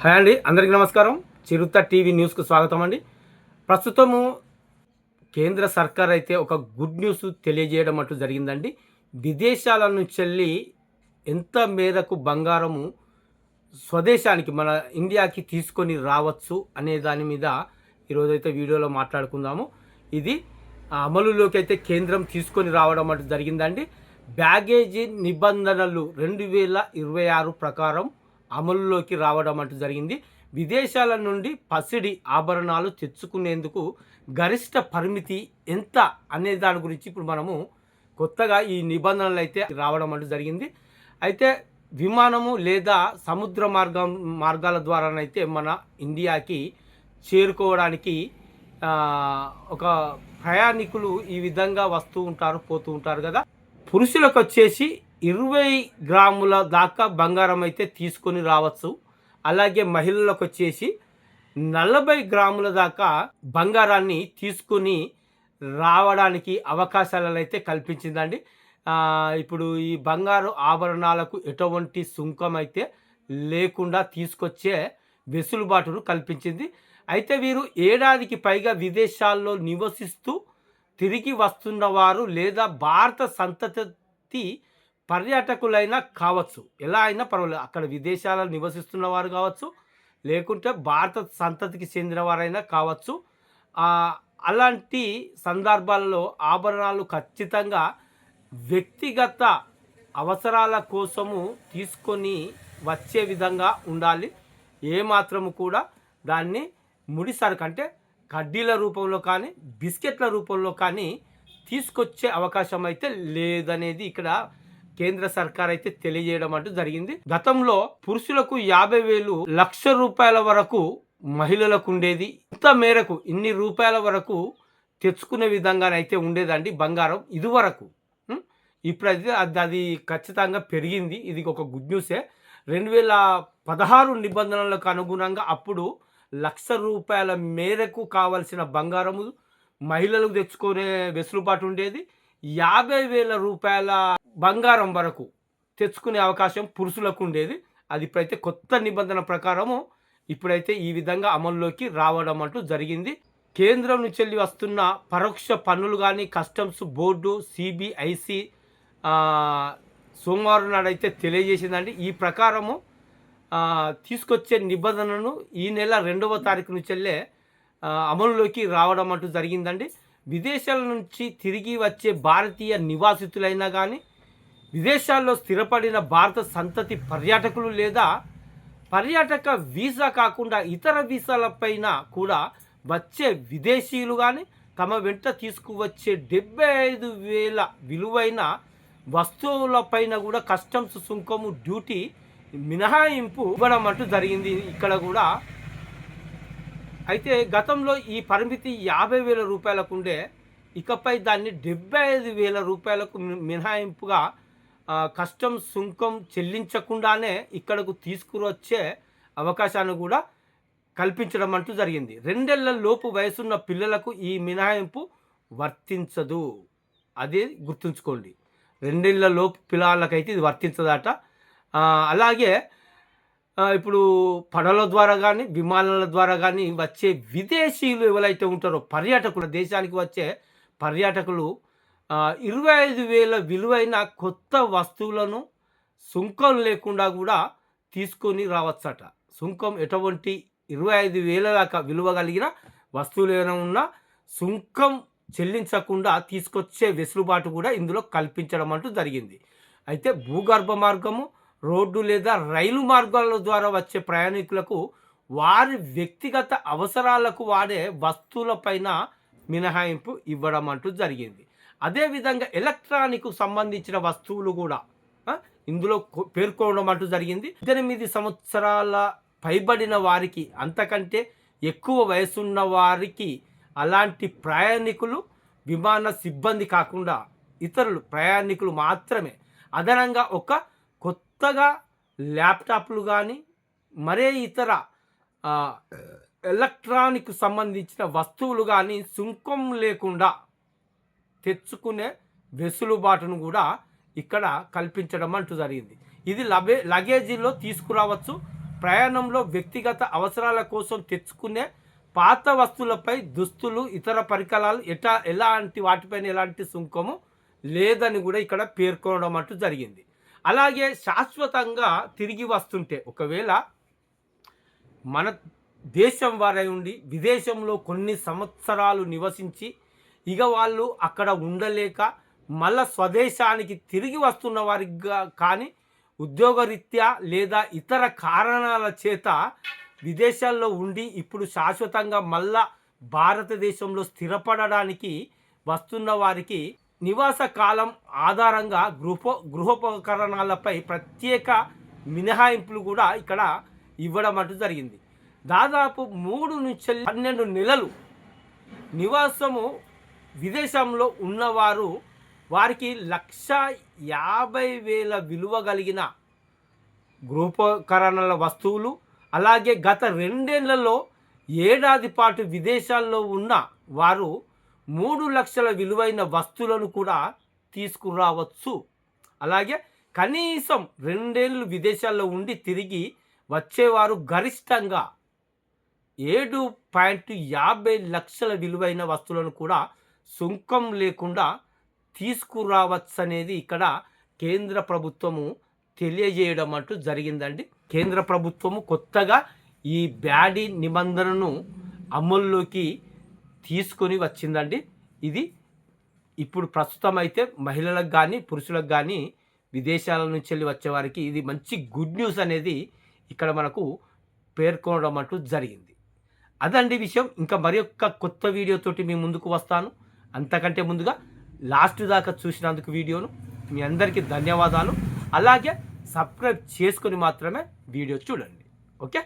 Hi అండి అందరికీ నమస్కారం. చిరుత టీవీ న్యూస్కు స్వాగతం అండి. ప్రస్తుతము కేంద్ర సర్కార్ అయితే ఒక గుడ్ న్యూస్ తెలియజేయడం అంటూ జరిగిందండి. విదేశాల నుంచి వెళ్ళి ఎంత మేరకు బంగారము స్వదేశానికి మన ఇండియాకి తీసుకొని రావచ్చు అనే దాని మీద ఈరోజైతే వీడియోలో మాట్లాడుకుందాము. ఇది ఆ, అమలులోకి అయితే కేంద్రం తీసుకొని రావడం అంటూ జరిగిందండి. బ్యాగేజీ నిబంధనలు రెండు వేల ఇరవై ఆరు ప్రకారం అమలులోకి రావడం అంటూ జరిగింది. విదేశాల నుండి పసిడి ఆభరణాలు తెచ్చుకునేందుకు గరిష్ట పరిమితి ఎంత అనే దాని గురించి ఇప్పుడు మనము కొత్తగా ఈ నిబంధనలు అయితే రావడం అంటూ జరిగింది. అయితే విమానము లేదా సముద్ర మార్గం మార్గాల ద్వారానైతే మన ఇండియాకి చేరుకోవడానికి ఒక ప్రయాణికులు ఈ విధంగా వస్తూ ఉంటారు పోతూ ఉంటారు కదా. పురుషులకు వచ్చేసి ఇరవై గ్రాముల దాకా బంగారం అయితే తీసుకొని రావచ్చు. అలాగే మహిళలకు వచ్చేసి నలభై గ్రాముల దాకా బంగారాన్ని తీసుకొని రావడానికి అవకాశాలను అయితే కల్పించిందండి ఇప్పుడు ఈ బంగారు ఆభరణాలకు ఎటువంటి సుంకం అయితే లేకుండా తీసుకొచ్చే వెసులుబాటును కల్పించింది. అయితే వీరు ఏడాదికి పైగా విదేశాల్లో నివసిస్తూ తిరిగి వస్తున్న వారు లేదా భారత సంతతి పర్యాటకులైనా కావచ్చు. ఎలా అయినా పర్వాలేదు. అక్కడ విదేశాలలో నివసిస్తున్న వారు కావచ్చు లేకుంటే భారత సంతతికి చెందిన వారైనా కావచ్చు. అలాంటి సందర్భాల్లో ఆభరణాలు ఖచ్చితంగా వ్యక్తిగత అవసరాల కోసము తీసుకొని వచ్చే విధంగా ఉండాలి. ఏమాత్రము కూడా దాన్ని ముడిసరుకు అంటే కడ్డీల రూపంలో కానీ బిస్కెట్ల రూపంలో కానీ తీసుకొచ్చే అవకాశం అయితే లేదనేది ఇక్కడ కేంద్ర సర్కార్ అయితే తెలియజేయడం అంటూ జరిగింది. గతంలో పురుషులకు యాభై వేలు లక్ష రూపాయల వరకు మహిళలకు ఉండేది. ఇంత మేరకు ఇన్ని రూపాయల వరకు తెచ్చుకునే విధంగానైతే ఉండేదండి బంగారం ఇదివరకు. ఇప్పుడైతే అది అది ఖచ్చితంగా పెరిగింది. ఇది ఒక గుడ్ న్యూసే. రెండు వేల పదహారు నిబంధనలకు అనుగుణంగా అప్పుడు లక్ష రూపాయల మేరకు కావలసిన బంగారము మహిళలకు తెచ్చుకునే వెసులుబాటు ఉండేది. యాభై వేల రూపాయల బంగారం వరకు తెచ్చుకునే అవకాశం పురుషులకు ఉండేది. అది ఇప్పుడైతే కొత్త నిబంధన ప్రకారము ఇప్పుడైతే ఈ విధంగా అమల్లోకి రావడం అంటూ జరిగింది. కేంద్రం నుంచి వెళ్ళి వస్తున్న పరోక్ష పన్నులు కానీ కస్టమ్స్ బోర్డు సిబిఐసి సోమవారం నాడైతే తెలియజేసిందండి. ఈ ప్రకారము తీసుకొచ్చే నిబంధనను ఈ నెల రెండవ తారీఖు నుంచి వెళ్ళే అమలులోకి రావడం అంటూ జరిగిందండి. విదేశాల నుంచి తిరిగి వచ్చే భారతీయ నివాసితులైనా కానీ విదేశాల్లో స్థిరపడిన భారత సంతతి పర్యాటకులు లేదా పర్యాటక వీసా కాకుండా ఇతర వీసాలపైన కూడా వచ్చే విదేశీయులు కానీ తమ వెంట తీసుకువచ్చే డెబ్బై ఐదు వేల విలువైన వస్తువులపైన కూడా కస్టమ్స్ సుంకము డ్యూటీ మినహాయింపు ఇవ్వడం అంటూ జరిగింది. ఇక్కడ కూడా అయితే గతంలో ఈ పరిమితి యాభై వేల రూపాయలకు ఉండే ఇకపై దాన్ని డెబ్బై ఐదు వేల రూపాయలకు మినహాయింపుగా కష్టం సుంకం చెల్లించకుండానే ఇక్కడకు తీసుకువచ్చే అవకాశాన్ని కూడా కల్పించడం అంటూ జరిగింది. రెండేళ్ళ లోపు వయసున్న పిల్లలకు ఈ మినహాయింపు వర్తించదు. అది గుర్తుంచుకోండి. రెండేళ్ళ లోపు పిల్లలకైతే ఇది వర్తించదట. అలాగే ఇప్పుడు పడవల ద్వారా కానీ విమానాల ద్వారా కానీ వచ్చే విదేశీయులు ఎవరైతే ఉంటారో పర్యాటకులు దేశానికి వచ్చే పర్యాటకులు ఇరవై ఐదు వేల విలువైన కొత్త వస్తువులను సుంకం లేకుండా కూడా తీసుకొని రావచ్చట. సుంకం ఎటువంటి ఇరవై ఐదు వేల దాకా విలువ కలిగిన వస్తువులు ఏమైనా ఉన్నా సుంకం చెల్లించకుండా తీసుకొచ్చే వెసులుబాటు కూడా ఇందులో కల్పించడం అంటూ జరిగింది. అయితే భూగర్భ మార్గము రోడ్డు లేదా రైలు మార్గాల ద్వారా వచ్చే ప్రయాణికులకు వారి వ్యక్తిగత అవసరాలకు వాడే వస్తువులపైన మినహాయింపు ఇవ్వడం అంటూ జరిగింది. అదేవిధంగా ఎలక్ట్రానిక్ సంబంధించిన వస్తువులు కూడా ఇందులో పేర్కొనడం అంటూ జరిగింది. ఎనిమిది సంవత్సరాల పైబడిన వారికి అంతకంటే ఎక్కువ వయసున్న వారికి అలాంటి ప్రయాణికులు విమాన సిబ్బంది కాకుండా ఇతరులు ప్రయాణికులు మాత్రమే. అదనంగా ఒక కొత్తగా ల్యాప్టాప్లు కానీ మరే ఇతర ఎలక్ట్రానిక్ సంబంధించిన వస్తువులు కానీ సుంకం లేకుండా తెచ్చుకునే వెసులుబాటును కూడా ఇక్కడ కల్పించడం అంటూ జరిగింది. ఇది లగే లగేజీలో తీసుకురావచ్చు. ప్రయాణంలో వ్యక్తిగత అవసరాల కోసం తెచ్చుకునే పాత వస్తువులపై దుస్తులు ఇతర పరికరాలు ఎటా ఎలాంటి వాటిపైన ఎలాంటి సుంకము లేదని కూడా ఇక్కడ పేర్కొనడం అంటూ జరిగింది. అలాగే శాశ్వతంగా తిరిగి వస్తుంటే ఒకవేళ మన దేశం వారై ఉండి విదేశంలో కొన్ని సంవత్సరాలు నివసించి ఇక వాళ్ళు అక్కడ ఉండలేక మళ్ళా స్వదేశానికి తిరిగి వస్తున్న వారిగా కానీ ఉద్యోగరీత్యా లేదా ఇతర కారణాల చేత విదేశాల్లో ఉండి ఇప్పుడు శాశ్వతంగా మళ్ళా భారతదేశంలో స్థిరపడడానికి వస్తున్న వారికి నివాస కాలం ఆధారంగా గృహ గృహోపకరణాలపై ప్రత్యేక మినహాయింపులు కూడా ఇక్కడ ఇవ్వడం అంటూ జరిగింది. దాదాపు మూడు నుంచి పన్నెండు నెలలు నివాసము విదేశంలో ఉన్నవారు వారికి లక్ష యాభై వేల విలువ కలిగిన గృహోపకరణల వస్తువులు అలాగే గత రెండేళ్ళలో ఏడాది పాటు విదేశాల్లో ఉన్న వారు మూడు లక్షల విలువైన వస్తువులను కూడా తీసుకురావచ్చు. అలాగే కనీసం రెండేళ్ళు విదేశాల్లో ఉండి తిరిగి వచ్చేవారు గరిష్టంగా ఏడు పాయింట్ యాభై లక్షల విలువైన వస్తువులను కూడా సుంకం లేకుండా తీసుకురావచ్చనేది ఇక్కడ కేంద్ర ప్రభుత్వము తెలియజేయడం అంటూ జరిగిందండి. కేంద్ర ప్రభుత్వము కొత్తగా ఈ బ్యాడీ నిబంధనను అమల్లోకి తీసుకొని వచ్చిందండి. ఇది ఇప్పుడు ప్రస్తుతం అయితే మహిళలకు కానీ పురుషులకు కానీ విదేశాల నుంచి వెళ్ళి వచ్చేవారికి ఇది మంచి గుడ్ న్యూస్ అనేది ఇక్కడ మనకు పేర్కొనడం అంటూ జరిగింది. అదండి విషయం. ఇంకా మరి ఒక్క కొత్త వీడియోతోటి మీ ముందుకు వస్తాను. అంతకంటే ముందుగా లాస్ట్ దాకా చూసినందుకు వీడియోను మీ అందరికీ ధన్యవాదాలు. అలాగే సబ్స్క్రైబ్ చేసుకొని మాత్రమే వీడియో చూడండి. ఓకే?